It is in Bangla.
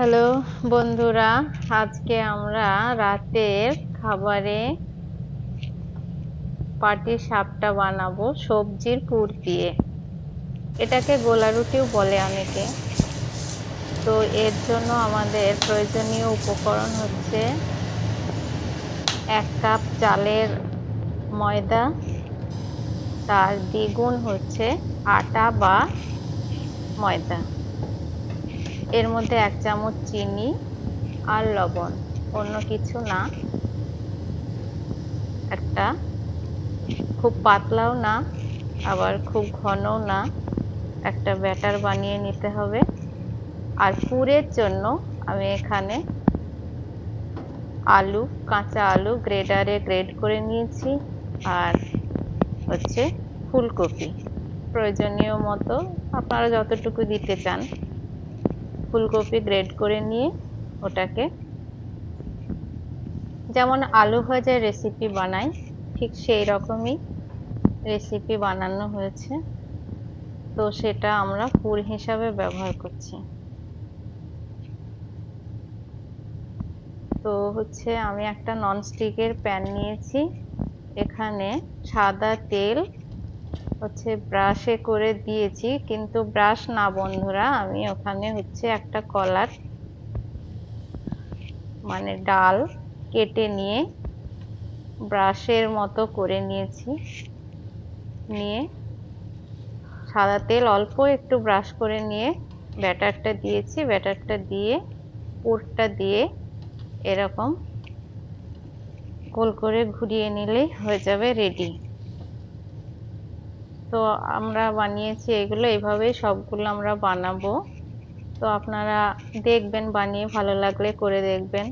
হ্যালো বন্ধুরা, আজকে আমরা রাতের খাবারে পাটি সাপটা বানাবো সবজির পুর দিয়ে। এটাকে গোলা রুটিও বলে অনেকে। তো এর জন্য আমাদের প্রয়োজনীয় উপকরণ হচ্ছে এক কাপ চালের ময়দা, তার দ্বিগুণ হচ্ছে আটা বা ময়দা। এর মধ্যে এক চামচ চিনি আর লবণ, অন্য কিছু না। একটা খুব পাতলাও না, আবার খুব ঘনও না। একটা ব্যাটার বানিয়ে নিতে হবে। আর পুরের জন্য আমি এখানে আলু, কাঁচা আলু গ্রেডারে গ্রেড করে নিয়েছি। আর হচ্ছে ফুলকপি। প্রয়োজনীয় মতো আপনারা যতটুকু দিতে চান। ফুলকপি গ্রেড করে নিয়ে ওটাকে যেমন আলু ভাজার রেসিপি বানাই, ঠিক সেই রকমই রেসিপি বানানো হয়েছে। তো সেটা আমরা পুর হিসাবে ব্যবহার করছি। তো হচ্ছে আমি একটা ননস্টিকের প্যান নিয়েছি। এখানে সাদা তেল হচ্ছে ব্রাশে করে দিয়েছি, কিন্তু ব্রাশ না বন্ধুরা, আমি ওখানে হচ্ছে একটা কলার মানে ডাল কেটে নিয়ে ব্রাশের মতো করে নিয়েছি। নিয়ে সাদা তেল অল্প একটু ব্রাশ করে নিয়ে ব্যাটারটা দিয়েছি, ব্যাটারটা দিয়ে, পুরটা দিয়ে এরকম গোল করে ঘুরিয়ে নিলেই হয়ে যাবে রেডি তো আমরা বানিয়েছি এগুলো এইভাবেই সবগুলো আমরা বানাবো। তো আপনারা দেখবেন, বানিয়ে ভালো লাগলে করে দেখবেন।